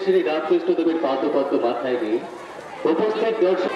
ঠাকুর শ্রী শ্রী রামকৃষ্ণ পাদপদ্ম মাথায় নিয়ে উপস্থিত দর্শক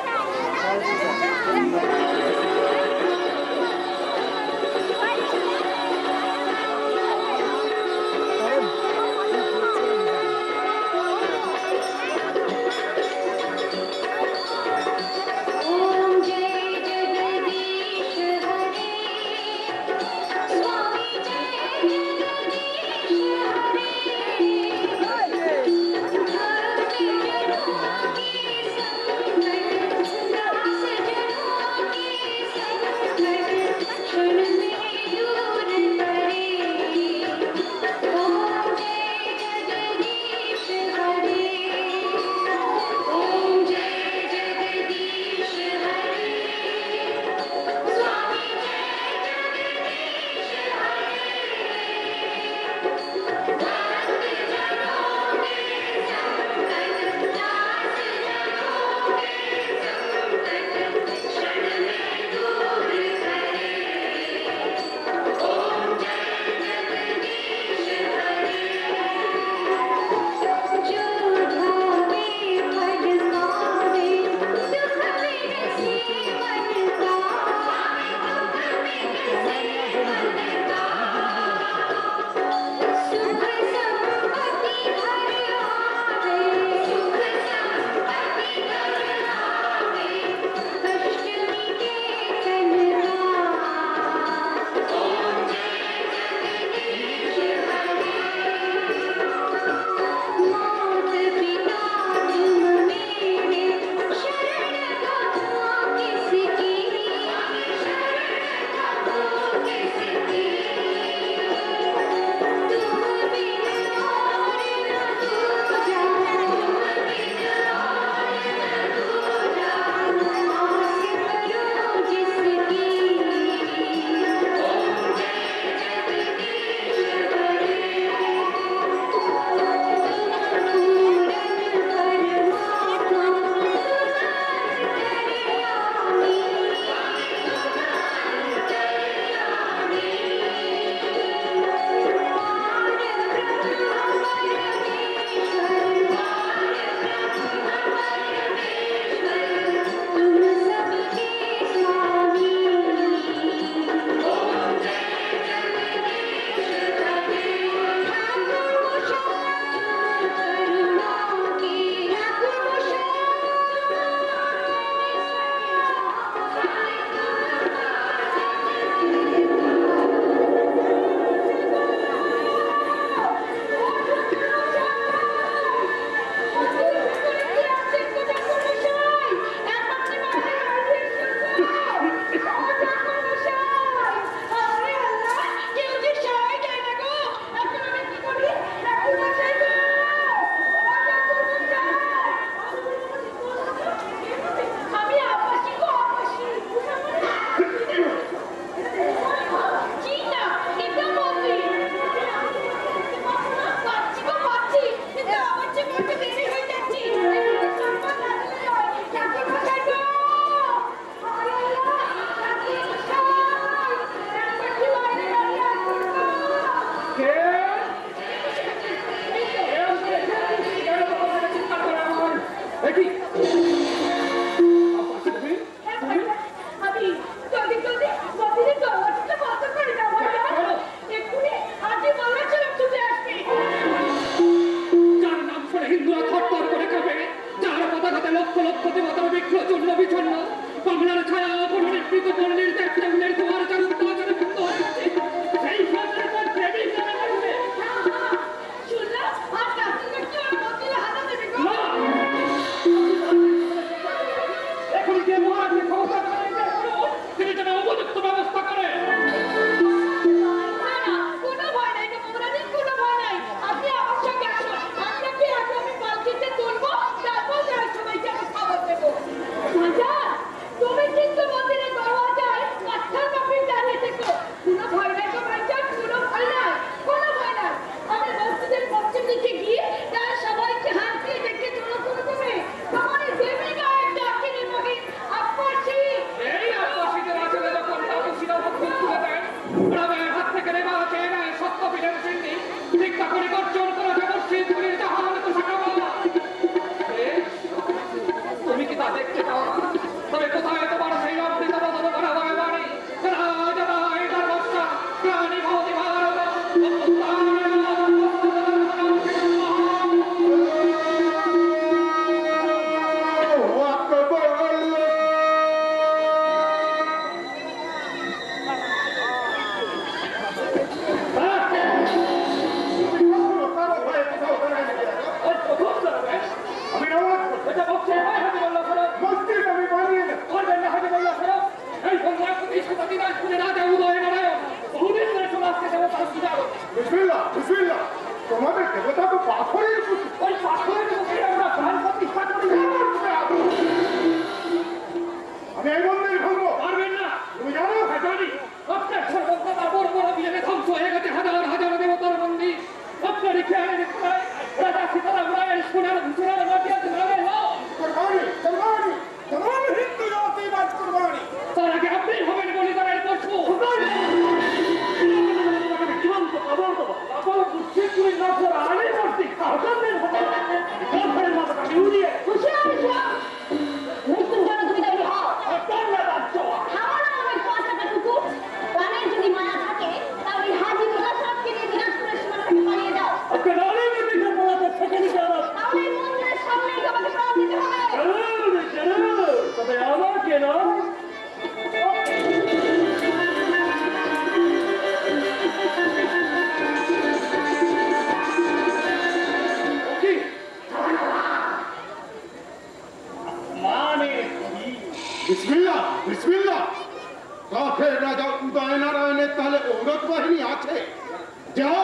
Yeah.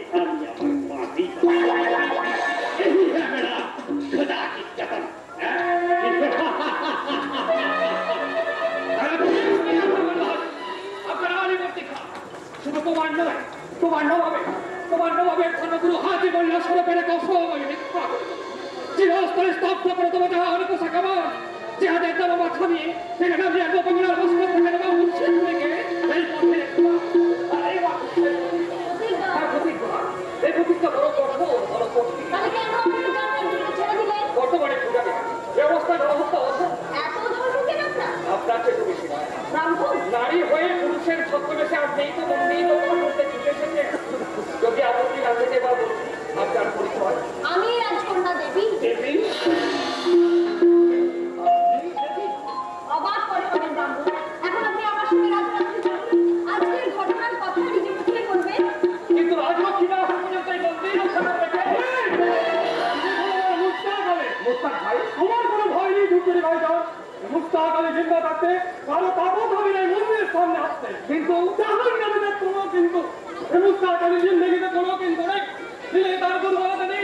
করে স্তব্ধ করে দেবো যাহা অনেক শাখাবার যাহাদের দেবো মাথা নিয়ে সেখানে আমি একবার বাংলার ভাষা থেকে দেবো উচ্ছেদ থেকে নারী হয়ে পুরুষের ছদ্মবেশে আর নেই তো মুস্তাহাকালী জিন্দা থাকতে কারও তাপত হবে না মন্দিরের সামনে আসতে। কিন্তু উদাহরণ নামে কোনো কিন্তু জিন্দগিতে কোনো কিন্তু নেই। তার দুর্বলতা নেই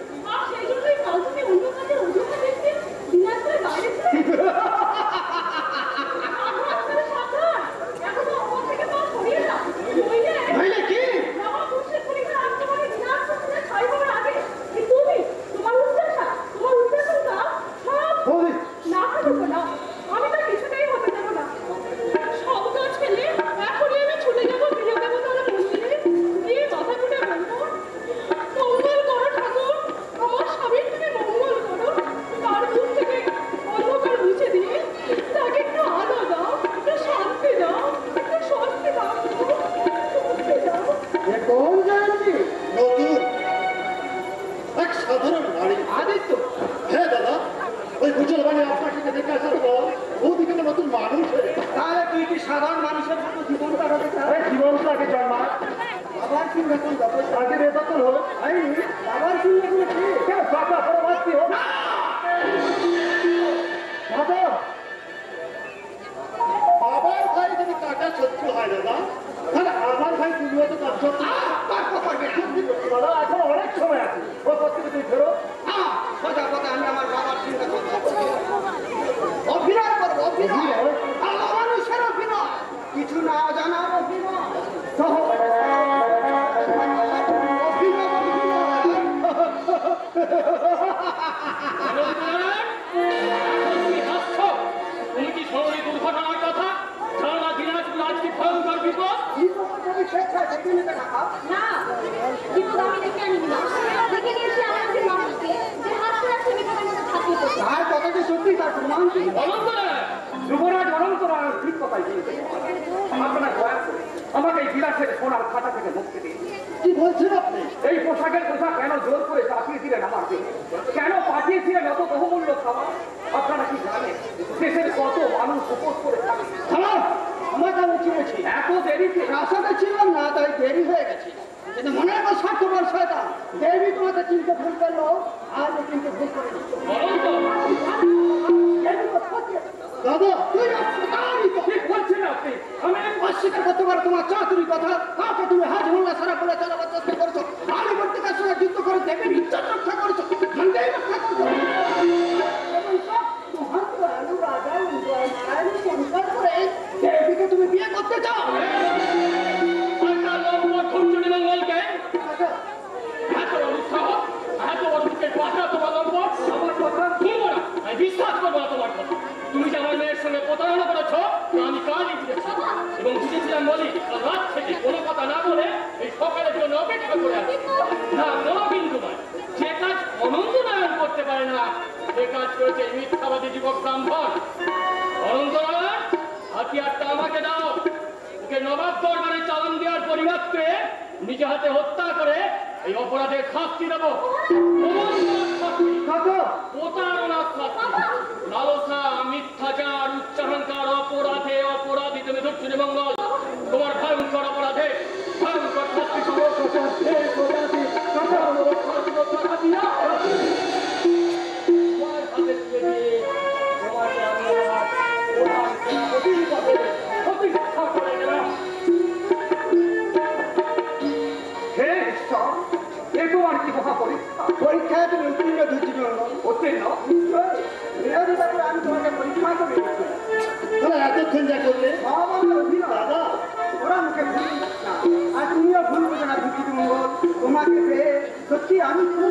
ওনার খাতা থেকে মুক্তি দিন। কি বলছেন আপনি? এই পোশাকের কথা কেন জোর করে পাঠিয়ে দিলেন আমার কেন পাঠিয়েছিলেন এত বহুমূল্য খাবার? আপনারা কি জানেন দেশের কত মানুষ উপোস করে থাকে? না তাই দেরি হয়ে গেছে। কিন্তু মনে হয় স্বার্থপর শয়তান। দেবী তোমাকে চিনতে ভুল দাদা তুই আপনি। আমি একবার শিক্ষা করতে পারো তোমার চাকরির কথা, তাকে তুমি হাজ মোল্লা সারা বলে চলা বদমাস্তি করছ। আলী ভর্তিকার সঙ্গে যুদ্ধ করে দেবেন ইজ্জত রক্ষা করছ। ঠান্ডাই রক্ষা করছ। তুমি বিয়ে করতে চাও? মলিক রাত থেকে কোনো কথা না বলে এই সকালের জন্য অপেক্ষা করে না নবিন্দু নয় যে কাজ অনন্ত নারায়ণ করতে পারে না সে কাজ করেছে মিথ্যাবাদী যুবক ব্রাহ্মণ। অনন্তরায়ণ হাতিয়ারটা আমাকে দাও। ওকে নবাব দরবারে চালান দেওয়ার পরিবর্তে নিজে হাতে হত্যা করে এই অপরাধের শাস্তি দেবো। প্রতারণা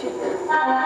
পিছনে